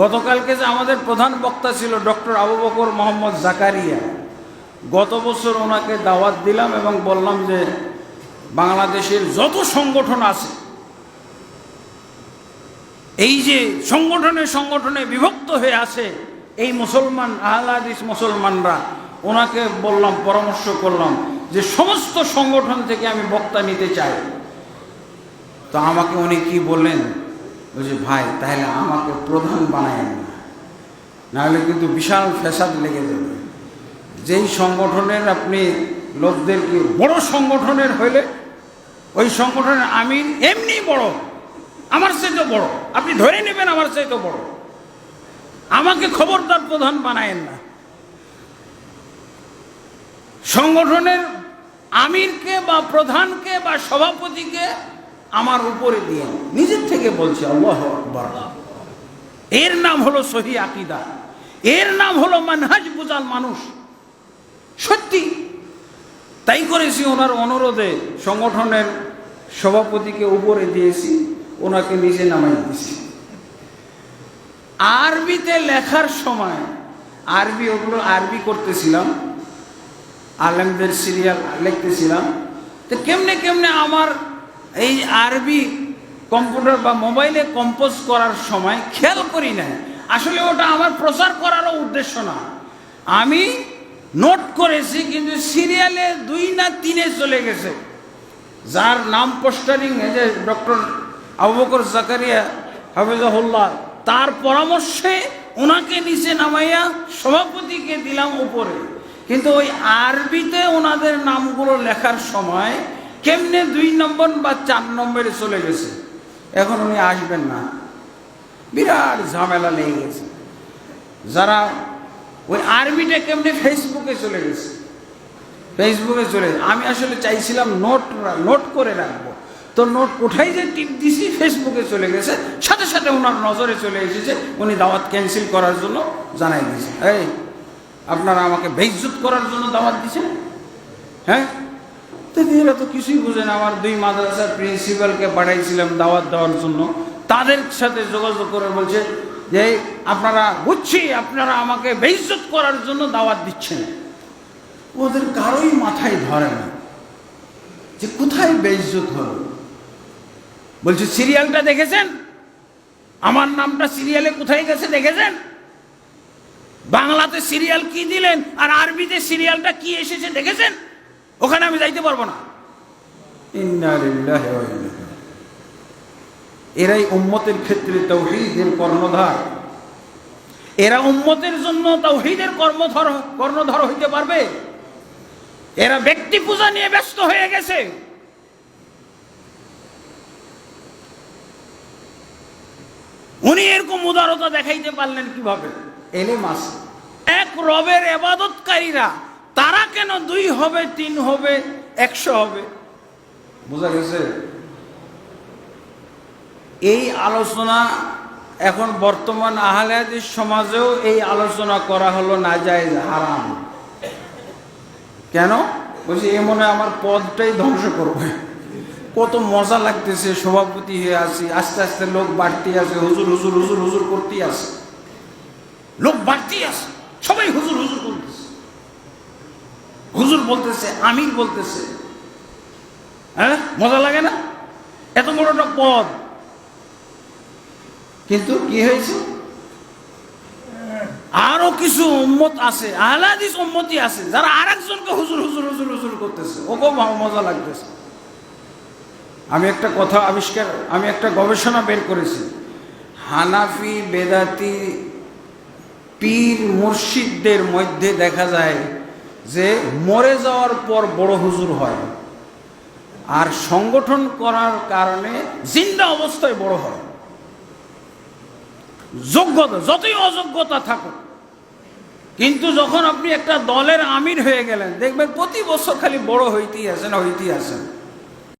গতকালকে যে আমাদের প্রধান বক্তা ছিল ডক্টর আবু বকর মোহাম্মদ জাকারিয়া, গত বছর ওনাকে দাওয়াত দিলাম এবং বললাম যে বাংলাদেশের যত সংগঠন আছে, এই যে সংগঠনে সংগঠনে বিভক্ত হয়ে আছে এই মুসলমান আহলাদিস মুসলমানরা, ওনাকে বললাম, পরামর্শ করলাম যে সমস্ত সংগঠন থেকে আমি বক্তা নিতে চাই। তো আমাকে উনি কি বললেন? বলছে ভাই, তাহলে আমাকে প্রধান বানায়েন না নাহলে কিন্তু বিশাল ফ্যাসাদ লেগে যাবে। যেই সংগঠনের আপনি লোকদেরকে বড় সংগঠনের হইলে, ওই সংগঠনের আমিন এমনি বড়। আমার চাইতে বড়। আপনি ধরে নেবেন আমার চাইতে বড়। আমাকে খবরদার প্রধান বানায়েন না সংগঠনের আমিরকে বা প্রধানকে বা সভাপতিকে আমার উপরে দিয়ে নিজের থেকে বলছি, আল্লাহ এর নাম হলো সহি আকিদা। এর নাম হলো মানহাজ বুজাল মানুষ। সত্যি। তাই করেছি ওনার অনুরোধে সংগঠনের সভাপতিকে উপরে দিয়েছি, ওনাকে নিচে নামাই দিয়েছি। আরবিতে লেখার সময়, আরবি ওগুলো আরবি করতেছিলাম, আলেমদের সিরিয়াল লিখতেছিলাম। তো কেমনে কেমনে আমার এই আরবি কম্পিউটার বা মোবাইলে কম্পোজ করার সময় খেয়াল করি না আসলে ওটা আমার প্রচার করারও উদ্দেশ্য না। আমি নোট করেছি, কিন্তু সিরিয়ালে দুই না তিনে চলে গেছে। যার নাম পোস্টারিং, এই যে ডক্টর আবু বকর জাকারিয়া, হাফিজাহুল্লাহ, তার পরামর্শে ওনাকে নিচে নামাইয়া সভাপতিকে দিলাম উপরে। কিন্তু ওই আরবিতে ওনাদের নামগুলো লেখার সময় কেমনে দুই নম্বর বা চার নম্বরে চলে গেছে? এখন উনি আসবেন না। বিরাট ঝামেলা লেগে গেছে। যারা ওই আর্মিটা কেমনে ফেসবুকে চলে গেছে? ফেসবুকে চলে। আমি আসলে চাইছিলাম নোট নোট করে রাখব। তো নোট কোথায় যে টিপ দিছি, ফেসবুকে চলে গেছে। সাথে সাথে ওনার নজরে চলে এসেছে। উনি দাওয়াত ক্যান্সেল করার জন্য জানাই দিয়েছে। এই, আপনারা আমাকে বেইজ্জত করার জন্য দাওয়াত দিচ্ছেন হ্যাঁ? এরা তো কিছুই বুঝে না। আমার দুই মাদ্রাসার প্রিন্সিপালকে পাঠাইছিলাম দাওয়াত দেওয়ার জন্য। তাদের সাথে যোগাযোগ করে বলছে যে, আপনারা বুঝছি, আপনারা আমাকে বেইজ্জত করার জন্য দাওয়াত দিচ্ছেন। ওদের কারোই মাথায় ধরে না যে, কোথায় বেইজ্জত হলো? বলছে, সিরিয়ালটা দেখেছেন? আমার নামটা সিরিয়ালে কোথায় গেছে দেখেছেন? বাংলাতে সিরিয়াল কি দিলেন? আর আরবিতে সিরিয়ালটা কি এসেছে দেখেছেন? ওখানে আমি যাইতে পারব না। এরাই উম্মতের ক্ষেত্রে তৌহিদের কর্ণধার। এরা উম্মতের জন্য তৌহিদের কর্মধর কর্ণধর হইতে পারবে। এরা ব্যক্তি পূজা নিয়ে ব্যস্ত হয়ে গেছে। উনি এরকম উদারতা দেখাইতে পারলেন কীভাবে? এলে মাস এক রবের এবাদতকারীরা কেন দুই হবে, তিন হবে, একশো হবে? বোঝা গেছে? এই আলোচনা এখন বর্তমান আহলে হাদিস সমাজেও এই আলোচনা করা হলো না যায় হারাম। কেন? বলছি, এ মনে আমার পদটাই ধ্বংস করবে। কত মজা লাগতেছে, সভাপতি হয়ে আছি, আস্তে আস্তে লোক বাড়তি আছে, হুজুর হুজুর হুজুর হুজুর করতেই আছে। লোক বাড়তি আছে সবাই হুজুর হুজুর করতেছে হুজুর বলতেছে, আমির বলতেছে। হ্যাঁ? মজা লাগে না? এত বড় একটা পদ। কিন্তু কি হয়েছে? আরও কিছু উম্মত আছে, আহলাদিস উম্মতি আছে, যারা আর একজনকে হুজুর হুজুর হুজুর হুজুর করতেছে। ওকেও ম- মজা লাগতেছে। আমি একটা কথা আবিষ্কার, আমি একটা গবেষণা বের করেছি। হানাফি, বেদাতি, পীর, মুর্শিদদের মধ্যে দেখা যায় যে মরে যাওয়ার পর বড় হুজুর হয় আর সংগঠন করার কারণে জিন্দা অবস্থায় বড় হয়। যোগ্যতা, যতই অযোগ্যতা থাকুক। কিন্তু যখন আপনি একটা দলের আমির হয়ে গেলেন, দেখবেন প্রতি বছর খালি বড় হইতেই আছেন হইতেই আছেন